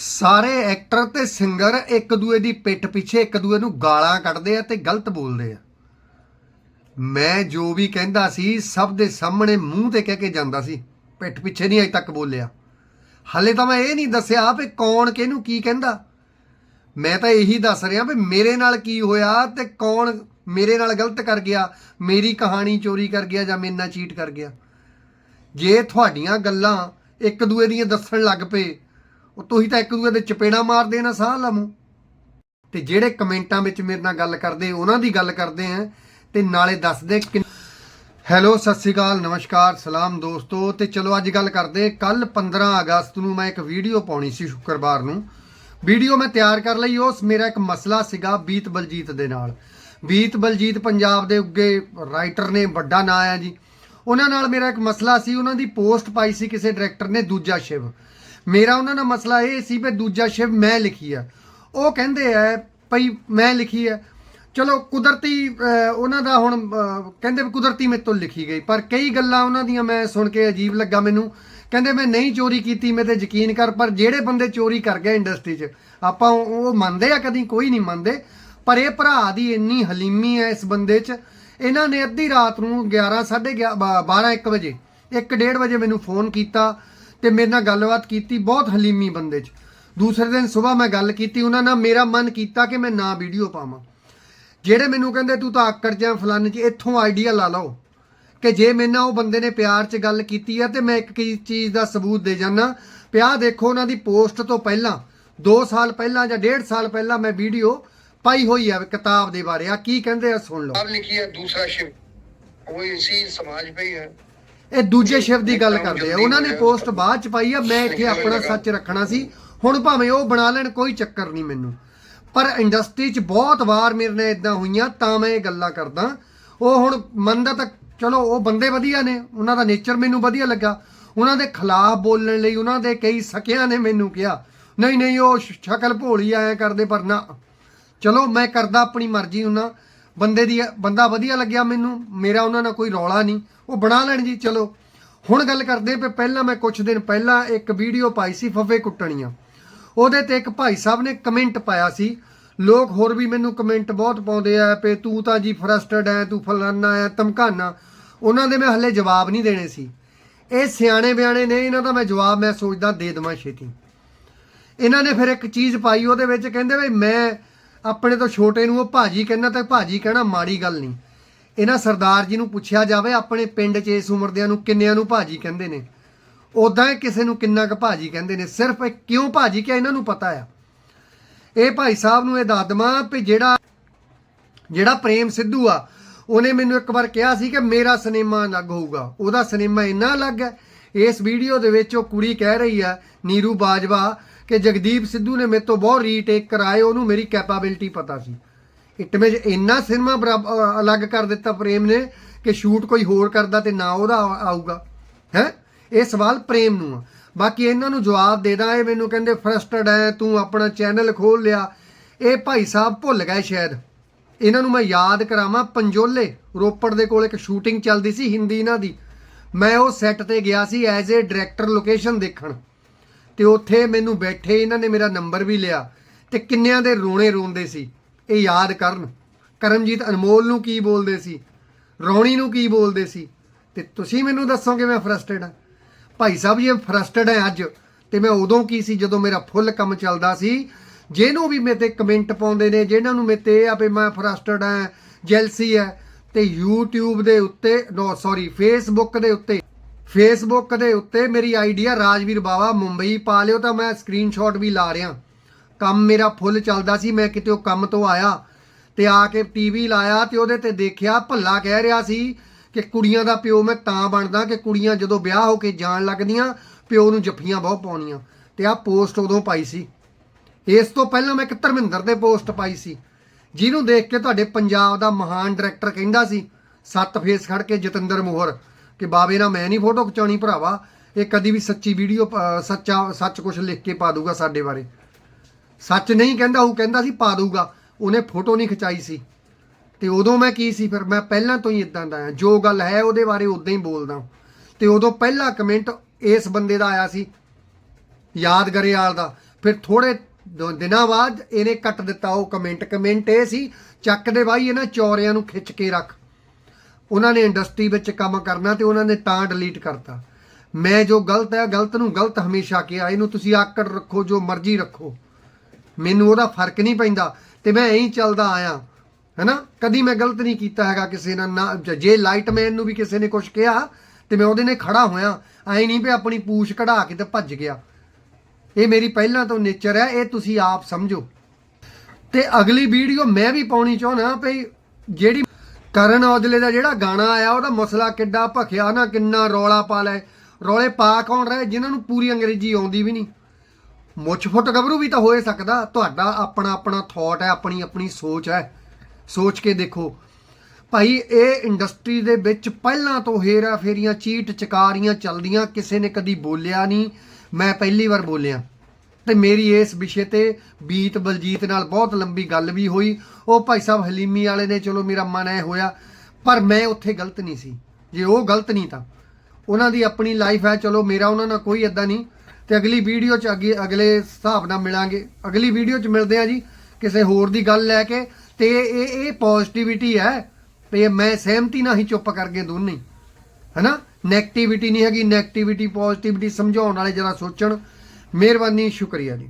ਸਾਰੇ ਐਕਟਰ ਤੇ ਸਿੰਗਰ ਇੱਕ ਦੂਏ ਦੀ ਪਿੱਠ ਪਿੱਛੇ, ਇੱਕ ਦੂਏ ਨੂੰ ਗਾਲਾਂ ਕੱਢਦੇ ਆ ਤੇ ਗਲਤ ਬੋਲਦੇ ਆ। ਮੈਂ ਜੋ ਵੀ ਕਹਿੰਦਾ ਸੀ, ਸਭ ਦੇ ਸਾਹਮਣੇ ਮੂੰਹ ਤੇ ਕਹਿ ਕੇ ਜਾਂਦਾ ਸੀ, ਪਿੱਠ ਪਿੱਛੇ ਨਹੀਂ ਅਜੇ ਤੱਕ ਬੋਲਿਆ। ਹਲੇ ਤਾਂ ਮੈਂ ਇਹ ਨਹੀਂ ਦੱਸਿਆ ਵੀ ਕੌਣ ਕਿਹਨੂੰ ਕੀ ਕਹਿੰਦਾ। ਮੈਂ ਤਾਂ ਇਹੀ ਦੱਸ ਰਿਹਾ ਵੀ ਮੇਰੇ ਨਾਲ ਕੀ ਹੋਇਆ ਤੇ ਕੌਣ ਮੇਰੇ ਨਾਲ ਗਲਤ ਕਰ ਗਿਆ, ਮੇਰੀ ਕਹਾਣੀ ਚੋਰੀ ਕਰ ਗਿਆ ਜਾਂ ਮੇਰੇ ਨਾਲ ਚੀਟ ਕਰ ਗਿਆ। ਜੇ ਤੁਹਾਡੀਆਂ ਗੱਲਾਂ ਇੱਕ ਦੂਏ ਦੀਆਂ ਦੱਸਣ ਲੱਗ ਪਏ ਉਹ ਤੁਸੀਂ ਤਾਂ ਇੱਕ ਦੂਜੇ ਦੇ ਚਪੇੜਾ ਮਾਰਦੇ ਨਾ, ਸਾਹ ਲਾ ਮੂੰਹ। ਤੇ ਜਿਹੜੇ ਕਮੈਂਟਾਂ ਵਿੱਚ ਮੇਰੇ ਨਾਲ ਗੱਲ ਕਰਦੇ, ਉਹਨਾਂ ਦੀ ਗੱਲ ਕਰਦੇ ਆ, ਤੇ ਨਾਲੇ ਦੱਸਦੇ ਕਿ ਹੈਲੋ, ਸਤਿ ਸ੍ਰੀ ਅਕਾਲ, ਨਮਸਕਾਰ, ਸਲਾਮ ਦੋਸਤੋ। ਤੇ ਚਲੋ, ਅੱਜ ਗੱਲ ਕਰਦੇ ਕੱਲ 15 ਅਗਸਤ ਨੂੰ ਮੈਂ ਇੱਕ ਵੀਡੀਓ ਪਾਉਣੀ ਸੀ ਸ਼ੁੱਕਰਵਾਰ ਨੂੰ। ਵੀਡੀਓ ਮੈਂ ਤਿਆਰ ਕਰ ਲਈ, ਉਸ ਮੇਰਾ ਇੱਕ ਮਸਲਾ ਸੀਗਾ ਬੀਤ ਬਲਜੀਤ ਦੇ ਨਾਲ। ਬੀਤ ਬਲਜੀਤ ਪੰਜਾਬ ਦੇ ਉੱਗੇ ਰਾਈਟਰ ਨੇ, ਵੱਡਾ ਨਾਂ ਆ ਜੀ। ਉਹਨਾਂ ਨਾਲ ਮੇਰਾ ਇੱਕ ਮਸਲਾ ਸੀ, ਉਹਨਾਂ ਦੀ ਪੋਸਟ ਪਾਈ ਸੀ ਕਿਸੇ ਡਾਇਰੈਕਟਰ ਨੇ, ਦੂਜਾ ਸ਼ਿਵ। ਮੇਰਾ ਉਹਨਾਂ ਨਾਲ ਮਸਲਾ ਇਹ ਸੀ ਵੀ ਦੂਜਾ ਸ਼ਿਵ ਮੈਂ ਲਿਖੀ ਆ। ਉਹ ਕਹਿੰਦੇ ਆ ਭਈ ਮੈਂ ਲਿਖੀ ਆ। ਚਲੋ ਕੁਦਰਤੀ ਉਹਨਾਂ ਦਾ ਹੁਣ ਕਹਿੰਦੇ ਵੀ ਕੁਦਰਤੀ ਮੇਰੇ ਤੋਂ ਲਿਖੀ ਗਈ। ਪਰ ਕਈ ਗੱਲਾਂ ਉਹਨਾਂ ਦੀਆਂ ਮੈਂ ਸੁਣ ਕੇ ਅਜੀਬ ਲੱਗਾ ਮੈਨੂੰ। ਕਹਿੰਦੇ ਮੈਂ ਨਹੀਂ ਚੋਰੀ ਕੀਤੀ, ਮੈਂ ਤੇ ਯਕੀਨ ਕਰ, ਪਰ ਜਿਹੜੇ ਬੰਦੇ ਚੋਰੀ ਕਰ ਗਏ ਇੰਡਸਟਰੀ 'ਚ, ਆਪਾਂ ਉਹ ਉਹ ਮੰਨਦੇ ਆ, ਕਦੀ ਕੋਈ ਨਹੀਂ ਮੰਨਦੇ। ਪਰ ਇਹ ਭਰਾ ਦੀ ਇੰਨੀ ਹਲੀਮੀ ਹੈ ਇਸ ਬੰਦੇ 'ਚ। ਇਹਨਾਂ ਨੇ ਅੱਧੀ ਰਾਤ ਨੂੰ 11 11:30 12 1 ਵਜੇ 1:30 ਵਜੇ ਮੈਨੂੰ ਫੋਨ ਕੀਤਾ। ਤੇ ਮੇਰੇ ਨਾਲ ਗੱਲਬਾਤ ਕੀਤੀ ਬਹੁਤ ਹਲੀਮੀ ਬੰਦੇ 'ਚ। ਦੂਸਰੇ ਦਿਨ ਸਵੇਰ ਮੈਂ ਗੱਲ ਕੀਤੀ, ਉਹਨਾਂ ਨਾਲ ਮੇਰਾ ਮਨ ਕੀਤਾ ਕਿ ਮੈਂ ਨਾ ਵੀਡੀਓ ਪਾਵਾਂ। ਜਿਹੜੇ ਮੈਨੂੰ ਕਹਿੰਦੇ, ਤੂੰ ਤਾਂ ਆਕੜ ਜਾਂ ਫਲਾਨ 'ਚ ਇੱਥੋਂ ਆਈਡੀਆ ਲਾ ਲਓ ਕਿ ਜੇ ਮੇਰੇ ਨਾਲ ਉਹ ਬੰਦੇ ਨੇ ਪਿਆਰ 'ਚ ਗੱਲ ਕੀਤੀ ਆ, ਤੇ ਮੈਂ ਇੱਕ ਚੀਜ਼ ਦਾ ਸਬੂਤ ਦੇ ਜਾਣਾ ਪਿਆ ਦੇਖੋ ਉਹਨਾਂ ਦੀ ਪੋਸਟ ਤੋਂ ਪਹਿਲਾਂ 2 ਸਾਲ ਪਹਿਲਾਂ ਜਾਂ 1.5 ਸਾਲ ਪਹਿਲਾਂ ਮੈਂ ਵੀਡੀਓ ਪਾਈ ਹੋਈ ਆ ਕਿਤਾਬ ਦੇ ਬਾਰੇ। ਆ ਕੀ ਕਹਿੰਦੇ ਆ ਸੁਣ ਲਓ। ਕਿਤਾਬ ਲਿਖੀ ਹੈ ਦੂਸਰਾ ਸ਼ਿਵ। ਉਹ ਇਸੇ ਸਮਾਜ ਪੇ ਹੀ ਇਹ ਦੂਜੇ ਸ਼ਿਵ ਦੀ ਗੱਲ ਕਰਦੇ ਆ। ਉਹਨਾਂ ਨੇ ਪੋਸਟ ਬਾਅਦ ਚ ਪਾਈ ਆ ਮੈਂ ਇੱਥੇ ਆਪਣਾ ਸੱਚ ਰੱਖਣਾ ਸੀ। ਹੁਣ ਭਾਵੇਂ ਉਹ ਬਣਾ ਲੈਣ ਕੋਈ ਚੱਕਰ ਨਹੀਂ ਮੈਨੂੰ। ਪਰ ਇੰਡਸਟਰੀ 'ਚ ਬਹੁਤ ਵਾਰ ਮੇਰੇ ਨਾਲ ਇਦਾਂ ਹੋਈਆਂ ਤਾਂ ਮੈਂ ਇਹ ਗੱਲਾਂ ਕਰਦਾ। ਉਹ ਹੁਣ ਮੰਨਦਾ ਤਾਂ ਚਲੋ ਉਹ ਬੰਦੇ ਵਧੀਆ ਨੇ। ਉਹਨਾਂ ਦਾ ਨੇਚਰ ਮੈਨੂੰ ਵਧੀਆ ਲੱਗਾ। ਉਹਨਾਂ ਦੇ ਖਿਲਾਫ ਬੋਲਣ ਲਈ ਉਹਨਾਂ ਦੇ ਕਈ ਸਕਿਆਂ ਨੇ ਮੈਨੂੰ ਕਿਹਾ। ਨਹੀਂ ਨਹੀਂ ਉਹ ਸ਼ਕਲ ਭੋਲੀ ਆਇਆ ਕਰਦੇ ਪਰ ਨਾ। ਚਲੋ ਮੈਂ ਕਰਦਾ ਆਪਣੀ ਮਰਜ਼ੀ ਹੁੰਨਾ ਬੰਦੇ ਦੀ ਬੰਦਾ ਵਧੀਆ ਲੱਗਿਆ ਮੈਨੂੰ, ਮੇਰਾ ਉਹਨਾਂ ਨਾਲ ਕੋਈ ਰੌਲਾ ਨਹੀਂ। ਉਹ ਬਣਾ ਲੈਣ ਜੀ, ਚਲੋ। ਹੁਣ ਗੱਲ ਕਰਦੇ ਪਏ, ਪਹਿਲਾਂ ਮੈਂ ਕੁਝ ਦਿਨ ਪਹਿਲਾਂ ਇੱਕ ਵੀਡੀਓ ਪਾਈ ਸੀ ਫੱਫੇ ਕੁੱਟਣੀਆਂ। ਉਹਦੇ ਤੇ ਇੱਕ ਭਾਈ ਸਾਹਿਬ ਨੇ ਕਮੈਂਟ ਪਾਇਆ ਸੀ। ਲੋਕ ਹੋਰ ਵੀ ਮੈਨੂੰ ਕਮੈਂਟ ਬਹੁਤ ਪਾਉਂਦੇ ਆ, ਪੇ ਤੂੰ ਤਾਂ ਜੀ ਫਰਸਟਡ ਐ, ਤੂੰ ਫਲਾਨਾ ਐ, ਧਮਕਾਨਾ। ਉਹਨਾਂ ਦੇ ਮੈਂ ਹੱਲੇ ਜਵਾਬ ਨਹੀਂ ਦੇਣੇ ਸੀ। ਇਹ ਸਿਆਣੇ ਬਿਆਣੇ ਨੇ, ਇਹਨਾਂ ਦਾ ਮੈਂ ਜਵਾਬ ਮੈਂ ਸੋਚਦਾ ਦੇ ਦਵਾਂ ਛੇਤੀ। ਇਹਨਾਂ ਨੇ ਫਿਰ ਇੱਕ ਚੀਜ਼ ਪਾਈ, ਉਹਦੇ ਵਿੱਚ ਕਹਿੰਦੇ ਵੀ ਮੈਂ ਆਪਣੇ ਤੋਂ ਛੋਟੇ ਨੂੰ ਉਹ ਭਾਜੀ ਕਹਿੰਦਾ ਤਾਂ ਭਾਜੀ ਕਹਿਣਾ ਮਾੜੀ ਗੱਲ ਨਹੀਂ। ਇਹਨਾਂ ਸਰਦਾਰ ਜੀ ਨੂੰ ਪੁੱਛਿਆ ਜਾਵੇ ਆਪਣੇ ਪਿੰਡ 'ਚ ਇਸ ਉਮਰ ਦਿਆਂ ਨੂੰ ਕਿੰਨਿਆਂ ਨੂੰ ਭਾਜੀ ਕਹਿੰਦੇ ਨੇ। ਉਦਾਂ ਹੀ ਕਿਸੇ ਨੂੰ ਕਿੰਨਾ ਕੁ ਭਾਜੀ ਕਹਿੰਦੇ ਨੇ, ਸਿਰਫ ਇਹ ਕਿਉਂ ਭਾਜੀ ਕਿ ਇਹਨਾਂ ਨੂੰ ਪਤਾ ਆ। ਇਹ ਭਾਈ ਸਾਹਿਬ ਨੂੰ ਇਹ ਦੱਸ ਵੀ ਜਿਹੜਾ ਜਿਹੜਾ ਪ੍ਰੇਮ ਸਿੱਧੂ ਆ, ਉਹਨੇ ਮੈਨੂੰ ਇੱਕ ਵਾਰ ਕਿਹਾ ਸੀ ਕਿ ਮੇਰਾ ਸਿਨੇਮਾ ਅਲੱਗ ਹੋਊਗਾ, ਉਹਦਾ ਸਿਨੇਮਾ ਇੰਨਾ ਅਲੱਗ ਹੈ। ਇਸ ਵੀਡੀਓ ਦੇ ਵਿੱਚ ਉਹ ਕੁੜੀ ਕਹਿ ਰਹੀ ਆ, ਨੀਰੂ ਬਾਜਵਾ ਕਿ ਜਗਦੀਪ ਸਿੱਧੂ ਨੇ ਮੇਰੇ ਤੋਂ ਬਹੁਤ ਰੀਟੇਕ ਕਰਾਏ, ਉਹਨੂੰ ਮੇਰੀ ਕੈਪੇਬਿਲਿਟੀ ਪਤਾ ਸੀ। ਇੱਟ ਮੇਜ ਇੰਨਾ ਸਿਨੇਮਾ ਬਰਾਬ- ਅਲੱਗ ਕਰ ਦਿੱਤਾ ਪ੍ਰੇਮ ਨੇ ਕਿ ਸ਼ੂਟ ਕੋਈ ਹੋਰ ਕਰਦਾ ਤੇ ਨਾ ਉਹਦਾ ਆਊਗਾ। ਹੈ? ਇਹ ਸਵਾਲ ਪ੍ਰੇਮ ਨੂੰ ਆ। ਬਾਕੀ ਇਹਨਾਂ ਨੂੰ ਜਵਾਬ ਦੇ ਦਾਂ, ਇਹ ਮੈਨੂੰ ਕਹਿੰਦੇ, ਫਰਸਟਡ ਹੈ ਤੂੰ ਆਪਣਾ ਚੈਨਲ ਖੋਲ ਲਿਆ। ਇਹ ਭਾਈ ਸਾਹਿਬ ਭੁੱਲ ਗਏ ਸ਼ਾਇਦ। ਇਹਨਾਂ ਨੂੰ ਮੈਂ ਯਾਦ ਕਰਾਵਾਂ, ਪੰਜੋਲੇ ਰੋਪੜ ਦੇ ਕੋਲ ਇੱਕ ਸ਼ੂਟਿੰਗ ਚੱਲਦੀ ਸੀ ਹਿੰਦੀ ਇਹਨਾਂ ਦੀ। ਮੈਂ ਉਹ ਸੈੱਟ ਤੇ ਗਿਆ ਸੀ ਐਜ਼ ਏ ਡਾਇਰੈਕਟਰ ਲੋਕੇਸ਼ਨ ਦੇਖਣ। ਤੇ ਉੱਥੇ ਮੈਨੂੰ ਬੈਠੇ ਇਹਨਾਂ ਨੇ ਮੇਰਾ ਨੰਬਰ ਵੀ ਲਿਆ ਤੇ ਕਿੰਨਿਆਂ ਦੇ ਰੋਣੇ ਰੋਂਦੇ ਸੀ, ਇਹ ਯਾਦ ਕਰਨ। ਕਰਮਜੀਤ ਅਨਮੋਲ ਨੂੰ ਕੀ ਬੋਲਦੇ ਸੀ, ਰੌਣੀ ਨੂੰ ਕੀ ਬੋਲਦੇ ਸੀ, ਤੇ ਤੁਸੀਂ ਮੈਨੂੰ ਦੱਸੋਗੇ ਮੈਂ ਫਰਸਟਡ ਹਾਂ। ਭਾਈ ਸਾਹਿਬ ਜੀ ਫਰਸਟਡ ਹੈ ਅੱਜ, ਤੇ ਮੈਂ ਉਦੋਂ ਕੀ ਸੀ, ਜਦੋਂ ਮੇਰਾ ਫੁੱਲ ਕੰਮ ਚੱਲਦਾ ਸੀ, ਜਿਹਨੂੰ ਵੀ ਮੇਰੇ ਤੇ ਕਮੈਂਟ ਪਾਉਂਦੇ ਨੇ, ਜਿਹਨਾਂ ਨੂੰ ਮੇਰੇ ਤੇ ਆ ਵੀ ਮੈਂ ਫਰਸਟਡ ਹਾਂ ਜੈਲਸੀ ਹੈ, ਤੇ YouTube ਦੇ ਉੱਤੇ ਨੋ ਸੌਰੀ Facebook ਦੇ ਉੱਤੇ ਫੇਸਬੁੱਕ ਦੇ ਉੱਤੇ ਮੇਰੀ ਆਈਡੀ ਆ ਰਾਜਵੀਰ ਬਾਵਾ, ਮੁੰਬਈ। ਪਾ ਲਿਓ ਤਾਂ ਮੈਂ ਸਕਰੀਨਸ਼ਾਟ ਵੀ ਲਾ ਰਿਹਾ। ਕੰਮ ਮੇਰਾ ਫੁੱਲ ਚੱਲਦਾ ਸੀ, ਮੈਂ ਕਿਤੇ ਉਹ ਕੰਮ ਤੋਂ ਆਇਆ ਤੇ ਆ ਕੇ ਟੀਵੀ ਲਾਇਆ ਤੇ ਉਹਦੇ ਤੇ ਦੇਖਿਆ, ਭੱਲਾ ਕਹਿ ਰਿਹਾ ਸੀ ਕਿ ਕੁੜੀਆਂ ਦਾ ਪਿਓ ਮੈਂ ਤਾਂ ਬਣਦਾ ਕਿ ਕੁੜੀਆਂ ਜਦੋਂ ਵਿਆਹ ਹੋ ਕੇ ਜਾਣ ਲੱਗਦੀਆਂ, ਪਿਓ ਨੂੰ ਜੱਫੀਆਂ ਬਹੁਤ ਪਾਉਣੀਆਂ। ਤੇ ਆ ਪੋਸਟ ਉਦੋਂ ਪਾਈ ਸੀ। ਇਸ ਤੋਂ ਪਹਿਲਾਂ ਮੈਂ ਇੱਕ ਧਰਮਿੰਦਰ ਦੇ ਪੋਸਟ ਪਾਈ ਸੀ। ਜਿਹਨੂੰ ਦੇਖ ਕੇ ਤੁਹਾਡੇ ਪੰਜਾਬ ਦਾ ਮਹਾਨ ਡਾਇਰੈਕਟਰ ਕਹਿੰਦਾ ਸੀ, ਸੱਤ ਫੇਸ ਖੜ ਕੇ ਜਤਿੰਦਰ ਮੋਹਰ। ਕਿ ਬਾਬੇ ਨਾਲ ਮੈਂ ਨਹੀਂ ਫੋਟੋ ਖਿਚਾਉਣੀ ਭਰਾਵਾ, ਇਹ ਕਦੀ ਵੀ ਸੱਚੀ ਵੀਡੀਓ ਸੱਚਾ, ਸੱਚ ਕੁਝ ਲਿਖ ਕੇ ਪਾ ਦੂਗਾ ਸਾਡੇ ਬਾਰੇ। ਸੱਚ ਨਹੀਂ ਕਹਿੰਦਾ, ਉਹ ਕਹਿੰਦਾ ਸੀ ਪਾ ਦੂਗਾ ਉਹਨੇ ਫੋਟੋ ਨਹੀਂ ਖਿਚਾਈ ਸੀ। ਤੇ ਉਦੋਂ ਮੈਂ ਕੀ ਸੀ ਫਿਰ? ਮੈਂ ਪਹਿਲਾਂ ਤੋਂ ਹੀ ਇਦਾਂ ਦਾ ਆ ਜੋ ਗੱਲ ਹੈ ਉਹਦੇ ਬਾਰੇ ਉਦਾਂ ਹੀ ਬੋਲਦਾ ਤੇ ਉਦੋਂ ਪਹਿਲਾ ਕਮੈਂਟ ਇਸ ਬੰਦੇ ਦਾ ਆਇਆ ਸੀ, ਯਾਦ ਗਰੇਵਾਲ ਦਾ। ਫਿਰ ਥੋੜੇ ਦ- ਦਿਨਾਂ ਬਾਅਦ ਇਹਨੇ ਕੱਟ ਦਿੱਤਾ ਉਹ ਕਮੈਂਟ ਕਮੈਂਟ ਇਹ ਸੀ, ਚੱਕ ਦੇ ਬਾਈ, ਇਹਨਾਂ ਚੌਰਿਆਂ ਨੂੰ ਖਿੱਚ ਕੇ ਰੱਖ। ਉਹਨਾਂ ਨੇ ਇੰਡਸਟਰੀ ਵਿੱਚ ਕੰਮ ਕਰਨਾ ਤੇ ਉਹਨਾਂ ਨੇ ਤਾਂ ਡਿਲੀਟ ਕਰਤਾ। ਮੈਂ ਜੋ ਗਲਤ ਹੈ, ਗਲਤ ਨੂੰ ਗਲਤ ਹਮੇਸ਼ਾ ਕਿਹਾ, ਇਹਨੂੰ ਤੁਸੀਂ ਆਕੜ ਰੱਖੋ, ਜੋ ਮਰਜ਼ੀ ਰੱਖੋ। ਮੈਨੂੰ ਉਹਦਾ ਫ਼ਰਕ ਨਹੀਂ ਪੈਂਦਾ ਤੇ ਮੈਂ ਐਂ ਚੱਲਦਾ ਆਇਆ, ਹੈਨਾ? ਕਦੀ ਮੈਂ ਗਲਤ ਨਹੀਂ ਕੀਤਾ ਹੈਗਾ ਕਿਸੇ ਨਾਲ, ਨਾ, ਜੇ ਲਾਈਟਮੈਨ ਨੂੰ ਵੀ ਕਿਸੇ ਨੇ ਕੁਝ ਕਿਹਾ ਤੇ ਮੈਂ ਉਹਦੇ ਨੇ ਖੜਾ ਹੋਇਆ, ਐਂ ਨਹੀਂ ਵੀ ਆਪਣੀ ਪੂਛ ਕਢਾ ਕੇ ਤੇ ਭੱਜ ਗਿਆ। ਇਹ ਮੇਰੀ ਪਹਿਲਾਂ ਤੋਂ ਨੇਚਰ ਹੈ, ਇਹ ਤੁਸੀਂ ਆਪ ਸਮਝੋ। ਤੇ ਅਗਲੀ ਵੀਡੀਓ ਮੈਂ ਵੀ ਪਾਉਣੀ ਚਾਹੁੰਦਾ ਭਈ ਜਿਹੜੀ ਕਰਨ ਔਜਲੇ ਦਾ ਜਿਹੜਾ ਗਾਣਾ ਆਇਆ, ਉਹਦਾ ਮਸਲਾ ਕਿੱਡਾ ਭਖਿਆ, ਨਾ ਕਿੰਨਾ ਰੌਲਾ ਪਾ ਲੈ। ਰੌਲੇ ਪਾ ਕੌਣ ਰਹੇ? ਜਿਨ੍ਹਾਂ ਨੂੰ ਪੂਰੀ ਅੰਗਰੇਜ਼ੀ ਆਉਂਦੀ ਵੀ ਨਹੀਂ। ਮੁੱਛ ਫੁੱਟ ਗੱਭਰੂ ਵੀ ਤਾਂ ਹੋਏ ਸਕਦਾ। ਤੁਹਾਡਾ ਆਪਣਾ ਆਪਣਾ ਥਾਟ ਹੈ, ਆਪਣੀ ਆਪਣੀ ਸੋਚ ਹੈ। ਸੋਚ ਕੇ ਦੇਖੋ। ਭਾਈ, ਇਹ ਇੰਡਸਟਰੀ ਦੇ ਵਿੱਚ ਪਹਿਲਾਂ ਤੋਂ ਹੇਰਾ ਫੇਰੀਆਂ ਚੀਟ ਚਕਾਰੀਆਂ ਚੱਲਦੀਆਂ, ਕਿਸੇ ਨੇ ਕਦੀ ਬੋਲਿਆ ਨਹੀਂ। ਮੈਂ ਪਹਿਲੀ ਵਾਰ ਬੋਲਿਆ। ਤੇ ਮੇਰੀ ਇਸ ਵਿਸ਼ੇ ਤੇ ਬੀਤ ਬਲਜੀਤ ਨਾਲ ਬਹੁਤ ਲੰਬੀ ਗੱਲ ਵੀ ਹੋਈ। ਉਹ ਭਾਈ ਸਾਹਿਬ ਹਲੀਮੀ ਵਾਲੇ ਨੇ, ਚਲੋ ਮੇਰਾ ਮਨ ਐ ਹੋਇਆ, ਪਰ ਮੈਂ ਉੱਥੇ ਗਲਤ ਨਹੀਂ ਸੀ। ਜੇ ਉਹ ਗਲਤ ਨਹੀਂ ਤਾਂ। ਉਹਨਾਂ ਦੀ ਆਪਣੀ ਲਾਈਫ ਹੈ ਚਲੋ ਮੇਰਾ ਉਹਨਾਂ ਨਾਲ ਕੋਈ ਏਦਾਂ ਨਹੀਂ। ਤੇ ਅਗਲੀ ਵੀਡੀਓ ਚ ਅੱਗੇ ਅਗਲੇ ਹਿਸਾਬ ਨਾਲ ਮਿਲਾਂਗੇ। ਅਗਲੀ ਵੀਡੀਓ ਚ ਮਿਲਦੇ ਆ ਜੀ, ਕਿਸੇ ਹੋਰ ਦੀ ਗੱਲ ਲੈ ਕੇ। ਤੇ ਇਹ ਇਹ ਪੋਜ਼ਿਟਿਵਿਟੀ ਹੈ ਤੇ ਮੈਂ ਸਹਿਮਤੀ ਨਾਲ ਹੀ ਚੁੱਪ ਕਰ ਗਏ ਦੋਨੇ। ਹੀ। ਹੈਨਾ? ਨੈਗੇਟਿਵਿਟੀ ਨਹੀਂ ਹੈਗੀ ਨੈਗੇਟਿਵਿਟੀ ਪੋਜ਼ਿਟਿਵਿਟੀ ਸਮਝਾਉਣ ਵਾਲੇ ਜਰਾ ਸੋਚਣ। ਮਿਹਰਬਾਨੀ ਸ਼ੁਕਰੀਆ ਜੀ।